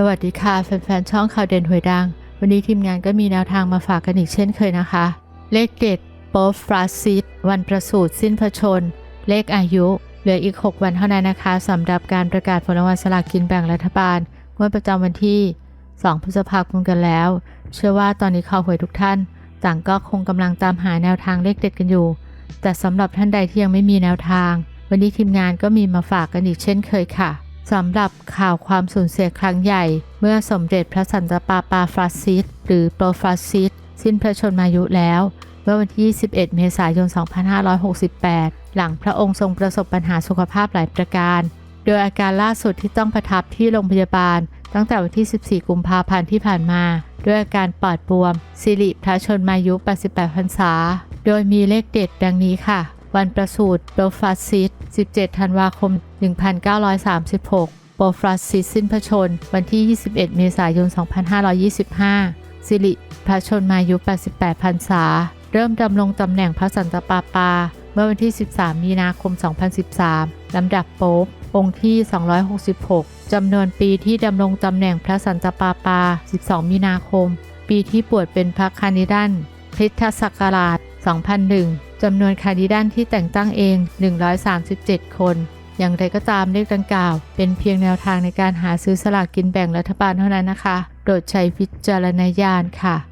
สวัสดีค่ะ แฟนๆ ช่องข่าวเด่นหวยดัง วันนี้ทีมงานก็มีแนวทางมาฝากกันอีกเช่นเคยนะคะ เลขเด็ดโป๊ฟฟราซิสวันประสูติสิ้นพระชน เลขอายุ เหลืออีก 6 วันเท่านั้นนะคะสำหรับการประกาศผลรางวัลสลากกินแบ่งรัฐบาลงวดประจำวันที่ 2 พฤษภาคมกันแล้ว เชื่อว่าตอนนี้ข่าวหวยทุกท่าน ต่างก็คงกำลังตามหาแนวทางเลขเด็ดกันอยู่ แต่สำหรับท่านใดที่ยังไม่มีแนวทาง วันนี้ทีมงานก็มีมาฝากกันอีกเช่นเคยค่ะ สำหรับข่าวความสูญเสียครั้งใหญ่ เมื่อสมเด็จพระสันตะปาปาฟราซิส หรือโปรฟราซิส สิ้นพระชนมายุแล้ว เมื่อวันที่ 21 เมษายน 2568 หลังพระองค์ทรงประสบปัญหาสุขภาพหลายประการ โดยอาการล่าสุดที่ต้องประทับที่โรงพยาบาล ตั้งแต่วันที่ 14 กุมภาพันธ์ที่ผ่านมา ด้วยอาการปอดบวม สิริพระชนมายุ 88 พรรษา โดยมีเลขเด็ดดังนี้ค่ะ วันประสูติโปรฟราซิส 17 ธันวาคม 1936 โปรฟราซิสสิ้นพระชน วันที่ 21 เมษายน 2525 สิริพระชนมายุ 88 พรรษา เริ่มดำรงตำแหน่งพระสันตะปาปา เมื่อวันที่ 13 มีนาคม 2013 ลำดับโป๊ปองค์ที่ 266 จำนวนปีที่ดำรงตำแหน่งพระสันตะปาปา 12 มีนาคม ปีที่บวชเป็นพระคานิดันคริสตศักราช 2001 จำนวนคานิดันที่แต่งตั้งเอง 137 คน อย่างไรก็ตามเลขดังกล่าว เป็นเพียงแนวทางในการหาซื้อสลากกินแบ่งรัฐบาลเท่านั้นนะคะโปรดใช้วิจารณญาณค่ะ